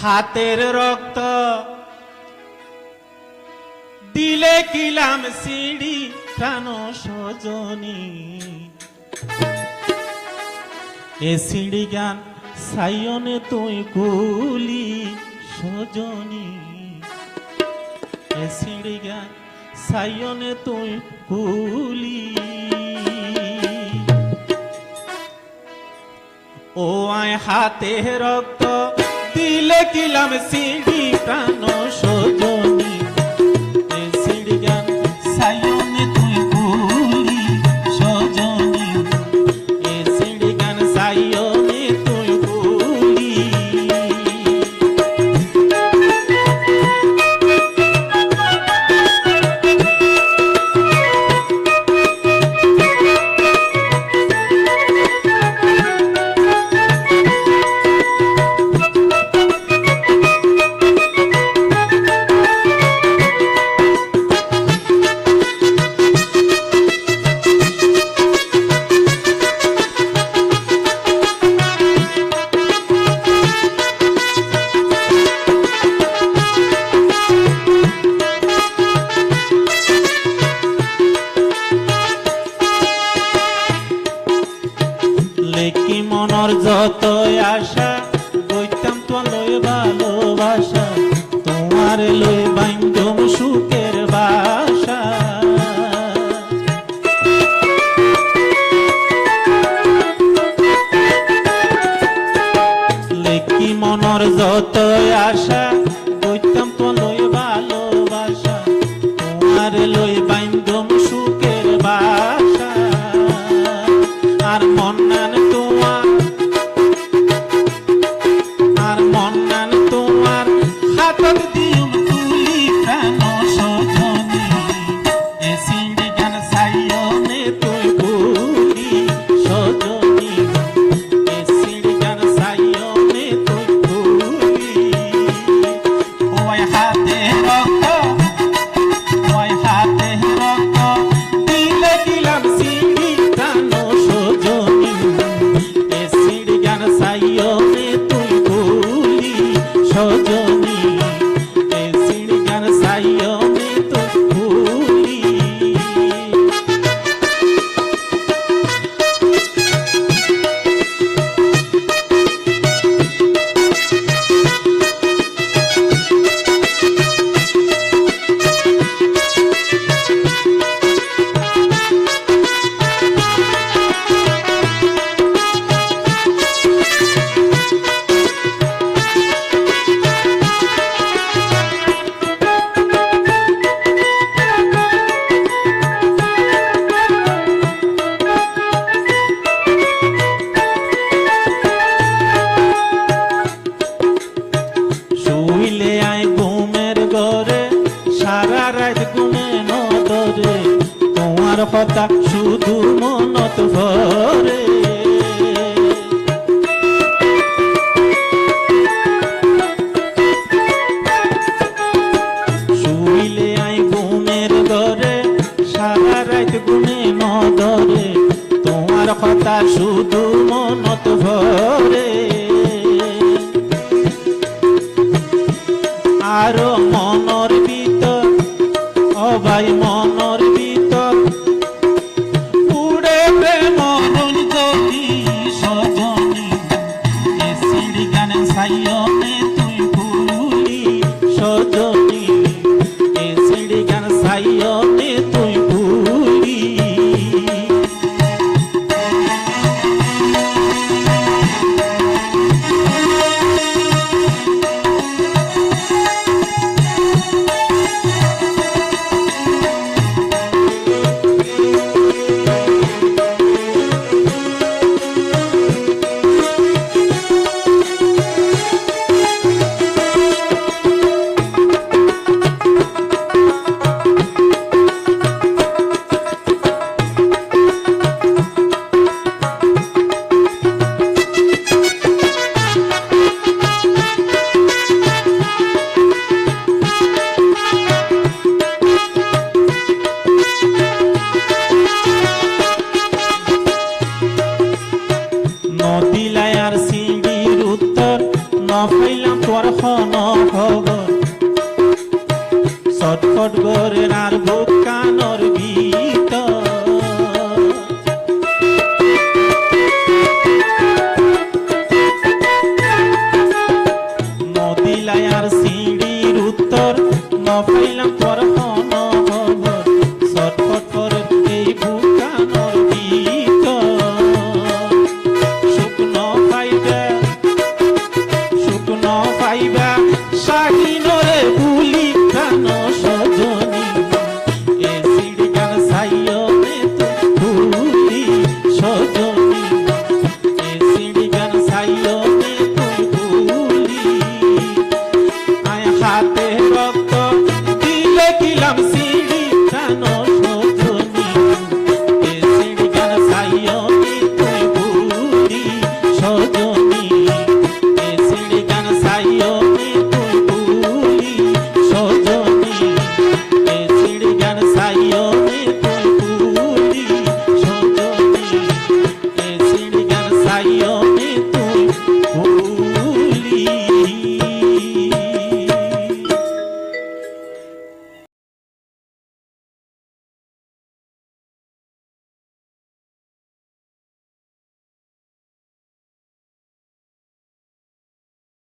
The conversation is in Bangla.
হাতের রক্ত। দিলে কিলাম সিঁড়ি, প্রাণ সজনী। এ সিঁড়ি গান সাইয়নে তুই কুলি সজনী। এ সিঁড়ি গান সাইয়নে তুই কুলি। ও আয় হাতে রক্ত দিলে কিলাম সিঁড়ি প্রাণ সজনী। সিঁড়ি গান সাইয়নে তুই লেকি মনর যত আশা বইতাম তো লই ভালোবাসা, তোমার লই বাইন্দম সুখের বাসা। লেকি মনর যত আশা বইতাম তো লই ভালোবাসা, তোমার লই কথা শুধু মনত ভরে। শুইলে আই ঘুমের ঘরে, সারা রাত ঘুমে নদরে তোমার কথা শুধু মনত ভরে। আরও মনর আর বুক কানর ভিতর নদী লায়ার সিঁড়ির উত্তর নফাইল